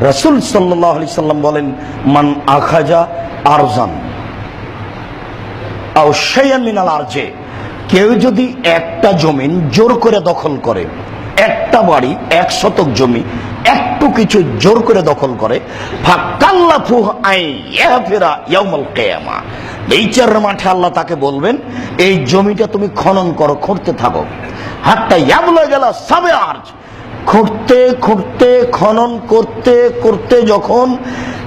রসুল সাল্লাহ আলি সাল্লাম বলেন, মান আখাজা আরজান মিনাল আরজে কেউ যদি একটা জমিন জোর করে দখল করে, একটা বাড়ি, এক শতক জমি, একটু কিছু জোর করে দখল করে মাঠে আল্লাহ তাকে বলবেন, এই জমিটা তুমি খনন করো খুঁড়তে থাকো। হাতটা ইয়াবলা গেল সাবে আর্জ খুঁড়তে খুঁড়তে, খনন করতে করতে যখন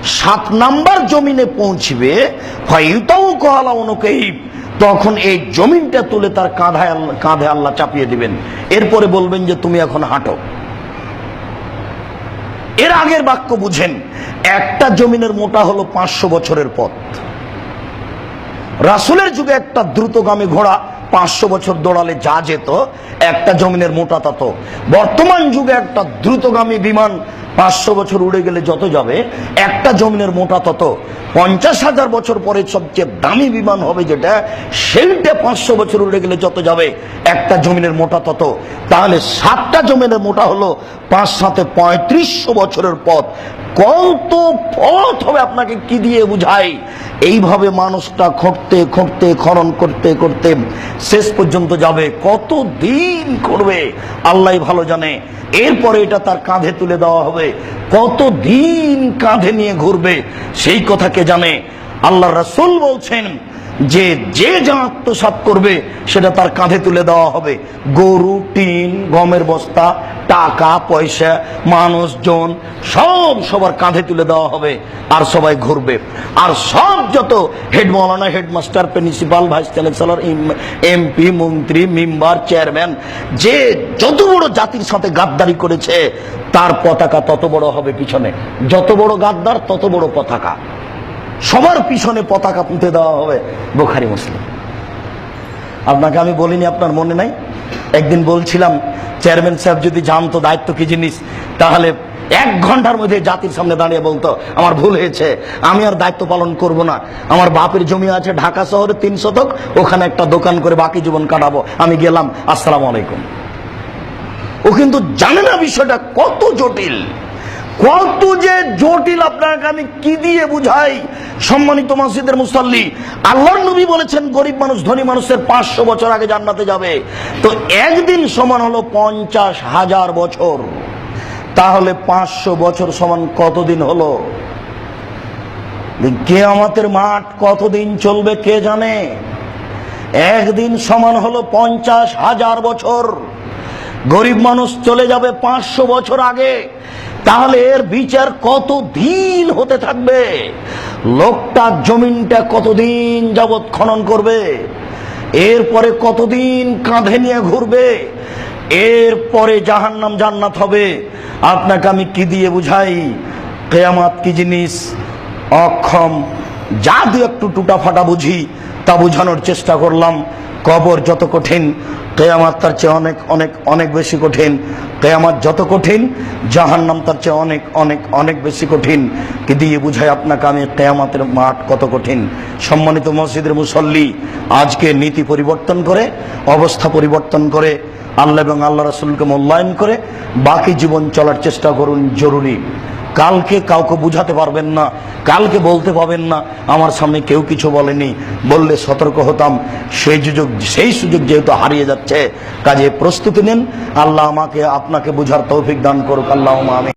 সাত নাম্বার জমিনে পৌঁছবে ফাইতাও কহালা অনুকেই, তখন এই জমিনটা তুলে তার কাঁধায় আল্লাহ- কাঁধে আল্লাহ চাপিয়ে দিবেন। এরপরে বলবেন যে, তুমি এখন হাঁটো। এর আগের বাক্য বুঝেন, একটা জমিনের মোটা হলো পাঁচশো বছরের পথ। রাসুলের যুগে একটা দ্রুতগামী ঘোড়া পাঁচশো বছর দৌড়ালে যা যেত, একটা জমিনের মোটা তত। বর্তমান যুগে একটা দ্রুতগামী বিমান পাঁচশো বছর উড়ে গেলে যত যাবে, একটা জমিনের মোটা তত। পঞ্চাশ হাজার বছর পরে সবচেয়ে দামি বিমান হবে যেটা সেইটা পাঁচশো বছর উড়ে গেলে যত যাবে, একটা জমিনের মোটা তত। তাহলে সাতটা জমিনের মোটা হলো পাঁচ সাথে পঁয়ত্রিশশো বছরের পথ। কত পথ হবে আপনাকে কি দিয়ে বুঝাই? এইভাবে মানুষটা খুঁড়তে খুঁড়তে খরণ করতে করতে শেষ পর্যন্ত যাবে। কত দিন করবে? আল্লাহ ভালো জানে। এরপরে এটা তার কাঁধে তুলে দেওয়া হবে। কত দিন কাঁধে নিয়ে ঘুরবে? সেই কথাকে জানে? আল্লাহ রসুল বলছেন যে যে যা আত্মসাত করবে, সেটা তার কাঁধে তুলে দেওয়া হবে। গরু, টিন, গমের বস্তা টাকা, পয়সা, মানুষজন, সব সবার কাঁধে তুলে দেওয়া হবে। আর সবাই ঘুরবে। আর সব যত হেড মৌলানা, headmaster, principal, vice chancellor MP, মন্ত্রী, মেম্বার, চেয়ারম্যান, যে যত বড় জাতির সাথে গাদ্দারি করেছে, তার পতাকা তত বড় হবে পিছনে। যত বড় গাদ্দার, তত বড় পতাকা। সবার পিছনে পতাকা পুঁতে দেওয়া হবে বোখারি মুসলিম। আপনাকে আমি বলিনি, আপনার মনে নাই? একদিন বলছিলাম চেয়ারম্যান সাহেব যদি জানতো দায়িত্ব কি জিনিস, তাহলে এক ঘণ্টার মধ্যে জাতির সামনে দাঁড়িয়ে বলতো, আমার ভুল হয়েছে, আমি আর দায়িত্ব পালন করব না। আমার বাপের জমি আছে ঢাকা শহরে তিন শতক, ওখানে একটা দোকান করে বাকি জীবন কাটাবো। আমি গেলাম, আসসালামু আলাইকুম। ও কিন্তু জানে না বিষয়টা কত জটিল। কত যে জটিল আপনাকে আমি কি দিয়ে বুঝাই? সম্মানিত মসজিদের মুসল্লি, আল্লাহর নবী বলেছেন গরিব মানুষ, ধনী মানুষের পাঁচশো বছর আগে জান্নাতে যাবে। তো একদিন সমান হলো পঞ্চাশ হাজার বছর। তাহলে পাঁচশো বছর সমান কতদিন হলো? কেয়ামতের মাঠ কতদিন চলবে কে জানে? একদিন সমান হলো পঞ্চাশ হাজার বছর। গরিব মানুষ চলে যাবে পাঁচশো বছর আগে। তাহলে এর বিচার কত দিন হতে থাকবে? লোকটা জমিনটা কতদিন যাবৎ খনন করবে? এরপরে কতদিন কাঁধে নিয়ে ঘুরবে? এরপরে জাহান্নাম জান্নাত হবে। আপনাকে আমি কি দিয়ে বুঝাই? কেয়ামাত কি জিনিস? অক্ষম, যা দু একটু টুটা ফাটা বুঝি, তা বোঝানোর চেষ্টা করলাম। কবর যত কঠিন, কেয়ামাত তার চেয়ে অনেক অনেক অনেক বেশি কঠিন। কেয়ামাত যত কঠিন, জাহান্নাম তার চেয়ে অনেক অনেক অনেক বেশি কঠিন। কি দিয়ে বুঝাই আপনাকে আমি? কেয়ামাতের মাঠ কত কঠিন। সম্মানিত মসজিদের মুসল্লি, আজকে নীতি পরিবর্তন করে, অবস্থা পরিবর্তন করে, আল্লাহ এবং আল্লাহ রাসুলকে মূল্যায়ন করে, বাকি জীবন চলার চেষ্টা করুন জরুরি। কালকে কাউকে বুঝাতে পারবেন না, কালকে বলতে পাবেন না। আমার সামনে কেউ কিছু বলেনি, বললে সতর্ক হতাম। সেই সুযোগ সেই সুযোগ যেহেতু হারিয়ে যাচ্ছে, কাজে প্রস্তুতি নিন। আল্লাহ আমাকে, আপনাকে বুঝার তৌফিক দান করুক। আল্লাহ আমি